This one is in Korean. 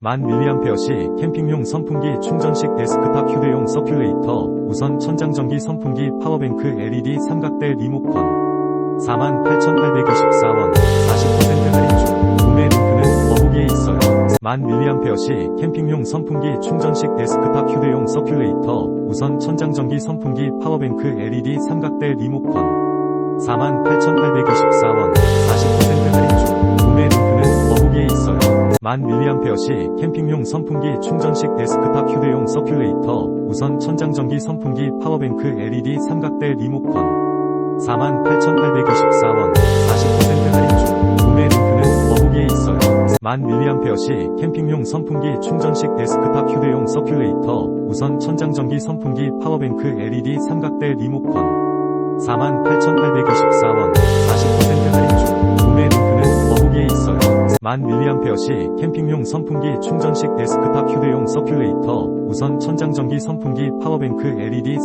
만 mAh 캠핑용 선풍기 충전식 데스크탑 휴대용 서큘레이터 우선 천장전기 선풍기 파워뱅크 LED 삼각대 리모컨. 48,824원 40% 할인 중. 구매 링크는 더보기에 있어요. 만 mAh 캠핑용 선풍기 충전식 데스크탑 휴대용 서큘레이터 우선 천장전기 선풍기 파워뱅크 LED 삼각대 리모컨. 48,824 1000mAh 캠핑용 선풍기 충전식 데스크탑 휴대용 서큘레이터, 우선 천장전기 선풍기 파워뱅크 LED 삼각대 리모컨. 48,824원 40% 할인 중. 구매 링크는 더보기에 있어요. 1000mAh 캠핑용 선풍기 충전식 데스크탑 휴대용 서큘레이터, 우선 천장전기 선풍기 파워뱅크 LED 삼각대 리모컨. 48,824원 만 mAh 캠핑용 선풍기 충전식 데스크탑 휴대용 서큘레이터 우선 천장전기 선풍기 파워뱅크 LED